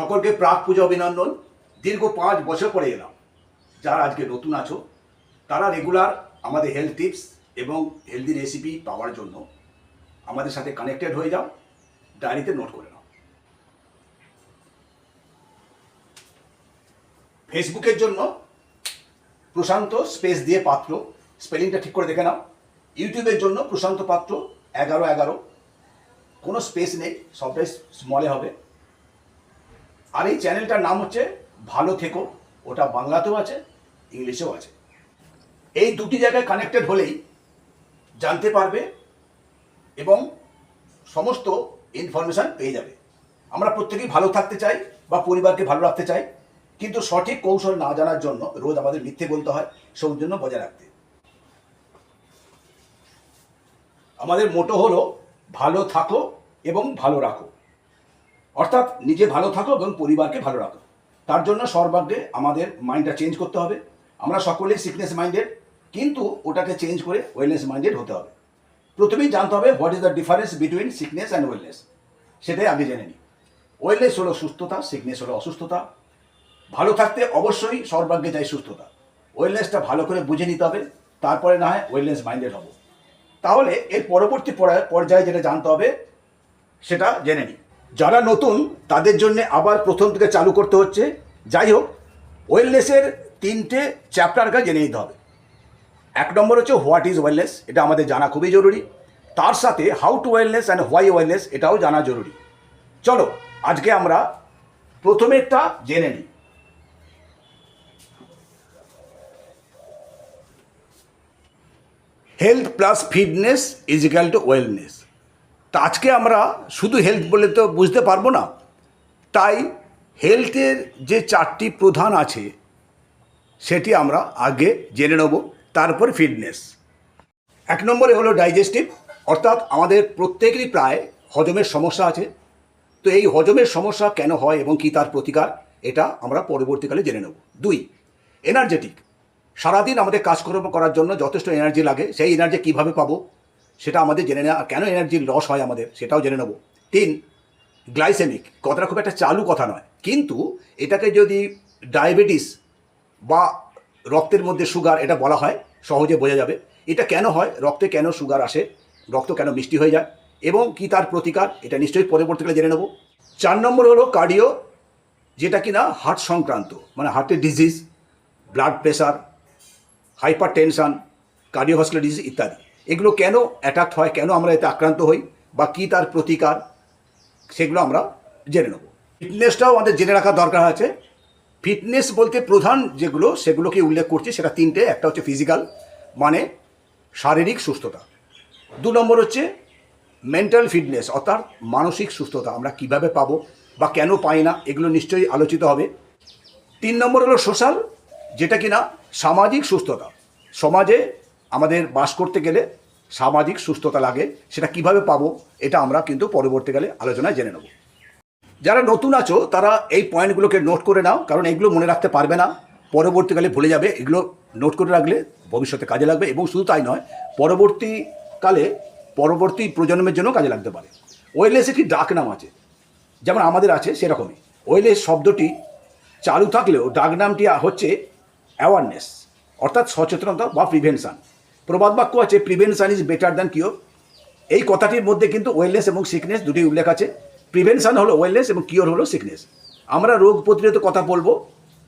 সকলকে প্রাক পুজো অভিনন্দন। দীর্ঘ পাঁচ বছর পরে এলাম। যারা আজকে নতুন আছো, তারা রেগুলার আমাদের হেলথ টিপস এবং হেলদি রেসিপি পাওয়ার জন্য আমাদের সাথে কানেক্টেড হয়ে যাও ডায়েরিতে নোট করে নাও। ফেসবুকের জন্য প্রশান্ত স্পেস দিয়ে পাত্র স্পেলিংটা ঠিক করে দেখে নাও। ইউটিউবের জন্য প্রশান্ত পাত্র, এগারো এগারো। কোনো স্পেস নেই, সবটাই স্মলে হবে। আর এই চ্যানেলটার নাম হচ্ছে ভালো থেকো। ওটা বাংলাতেও আছে, ইংলিশেও আছে। এই দুটি জায়গায় কানেক্টেড হলেই জানতে পারবে এবং সমস্ত ইনফরমেশান পেয়ে যাবে। আমরা প্রত্যেকেই ভালো থাকতে চাই বা পরিবারকে ভালো রাখতে চাই, কিন্তু সঠিক কৌশল না জানার জন্য রোজ আমাদের মিথ্যে বলতে হয় সৌজন্য বজায় রাখতে। আমাদের মোটো হলো ভালো থাকো এবং ভালো রাখো। অর্থাৎ নিজে ভালো থাকো এবং পরিবারকে ভালো রাখো। তার জন্য সর্বাগ্রে আমাদের মাইন্ডটা চেঞ্জ করতে হবে। আমরা সকলেই সিকনেস মাইন্ডেড কিন্তু ওটাকে চেঞ্জ করে ওয়েলনেস মাইন্ডেড হতে হবে। প্রথমেই জানতে হবে what is the difference between sickness and wellness সেটাই আগে জেনে নিই। ওয়েলনেস হলো সুস্থতা সিকনেস হলো অসুস্থতা। ভালো থাকতে অবশ্যই সর্বাগ্রে চাই সুস্থতা। ওয়েলনেসটা ভালো করে বুঝে নিতে হবে, তারপরে না হয় ওয়েলনেস মাইন্ডেড হব। তাহলে এর পরবর্তী পরা- পর্যায়ে যেটা জানতে হবে, সেটা জেনে নিই। যারা নতুন, তাদের জন্য আবার প্রথম থেকে চালু করতে হচ্ছে। যাই হোক ওয়েলনেসের তিনটে চ্যাপ্টারকে জেনে নিতে হবে। এক নম্বর হচ্ছে হোয়াট ইজ ওয়েলনেস এটা আমাদের জানা খুবই জরুরি। তার সাথে how to wellness and why wellness এটাও জানা জরুরি। চলো, আজকে আমরা প্রথমেরটা জেনে নিই। Health plus fitness is equal to wellness তা আজকে আমরা শুধু হেলথ বলে তো বুঝতে পারব না, তাই হেলথের যে চারটি প্রধান আছে, সেটি আমরা আগে জেনে নেব, তারপর ফিটনেস এক নম্বরে হলো ডাইজেস্টিভ অর্থাৎ আমাদের প্রত্যেকেরই প্রায় হজমের সমস্যা আছে। তো এই হজমের সমস্যা কেন হয় এবং কী তার প্রতিকার, এটা আমরা পরবর্তীকালে জেনে নেব। দুই এনার্জেটিক সারাদিন আমাদের কাজকর্ম করার জন্য যথেষ্ট এনার্জি লাগে, সেই এনার্জি কীভাবে পাবো? সেটা আমাদের জেনে নেওয়া কেন এনার্জির লস হয় আমাদের? সেটাও জেনে নেব। তিন গ্লাইসেমিক কথাটা খুব একটা চালু কথা নয়। কিন্তু এটাকে যদি ডায়াবেটিস বা রক্তের মধ্যে সুগার এটা বলা হয়, সহজে বোঝা যাবে। এটা কেন হয়? রক্তে কেন সুগার আসে? রক্ত কেন মিষ্টি হয়ে যায়? এবং কি তার প্রতিকার? এটা নিশ্চয়ই পরবর্তীকালে জেনে নেব। চার নম্বর হলো কার্ডিও যেটা কিনা হার্ট সংক্রান্ত মানে হার্টের disease blood pressure hypertension cardiovascular disease ইত্যাদি। এগুলো কেন অ্যাটাক হয়? কেন আমরা এতে আক্রান্ত হই? বা কী তার প্রতিকার? সেগুলো আমরা জেনে নেব। ফিটনেসটাও আমাদের জেনে রাখা দরকার আছে। ফিটনেস বলতে প্রধান যেগুলো, সেগুলোকে উল্লেখ করছি, সেটা তিনটে। একটা হচ্ছে ফিজিক্যাল মানে শারীরিক সুস্থতা। দু নম্বর হচ্ছে মেন্টাল ফিটনেস অর্থাৎ মানসিক সুস্থতা। আমরা কীভাবে পাবো বা কেন পাই না, এগুলো নিশ্চয়ই আলোচিত হবে। তিন নম্বর হলো সোশ্যাল যেটা কিনা সামাজিক সুস্থতা। সমাজে আমাদের বাস করতে গেলে সামাজিক সুস্থতা লাগে, সেটা কীভাবে পাবো, এটা আমরা কিন্তু পরবর্তীকালে আলোচনায় জেনে নেব। যারা নতুন আছো, তারা এই পয়েন্টগুলোকে নোট করে নাও, কারণ এগুলো মনে রাখতে পারবে না। পরবর্তীকালে ভুলে যাবে, এগুলো নোট করে রাখলে ভবিষ্যতে কাজে লাগবে, এবং শুধু তাই নয়, পরবর্তীকালে পরবর্তী প্রজন্মের জন্য কাজে লাগতে পারে। ওয়েলনেস একটি ডাক নাম আছে, যেমন আমাদের আছে সেরকমই। ওয়েলনেস শব্দটি চালু থাকলেও ডাক নামটি হচ্ছে অ্যাওয়ারনেস অর্থাৎ সচেতনতা বা প্রিভেনশন প্রবাদ বাক্য আছে prevention is better than cure এই কথাটির মধ্যে কিন্তু ওয়েলনেস এবং সিকনেস দুটি উল্লেখ আছে। প্রিভেনশন হলো ওয়েলনেস এবং কিওর হলো সিকনেস আমরা রোগ প্রতিরোধ কথা বলব,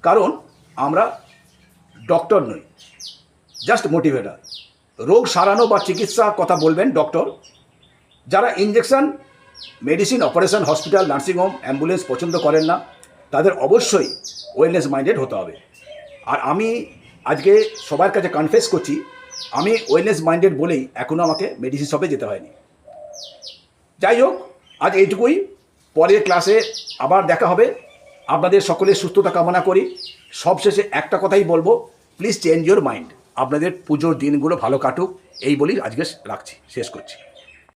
কারণ আমরা ডক্টর নই। জাস্ট মোটিভেটার রোগ সারানো বা চিকিৎসা কথা বলবেন ডক্টর যারা injection medicine operation hospital nursing home ambulance পছন্দ করেন না, তাদের অবশ্যই ওয়েলনেস মাইন্ডেড হতে হবে। আর আমি আজকে সবার কাছে কনফেস করছি আমি ওয়েলনেস মাইন্ডেড বলেই এখনও আমাকে মেডিসিন শপে যেতে হয়নি। যাই হোক, আজ এইটুকুই। পরের ক্লাসে আবার দেখা হবে। আপনাদের সকলের সুস্থতা কামনা করি। সবশেষে একটা কথাই বলব প্লিজ চেঞ্জ ইউর মাইন্ড আপনাদের পুজোর দিনগুলো ভালো কাটুক। এই বলেই আজকে রাখছি, শেষ করছি।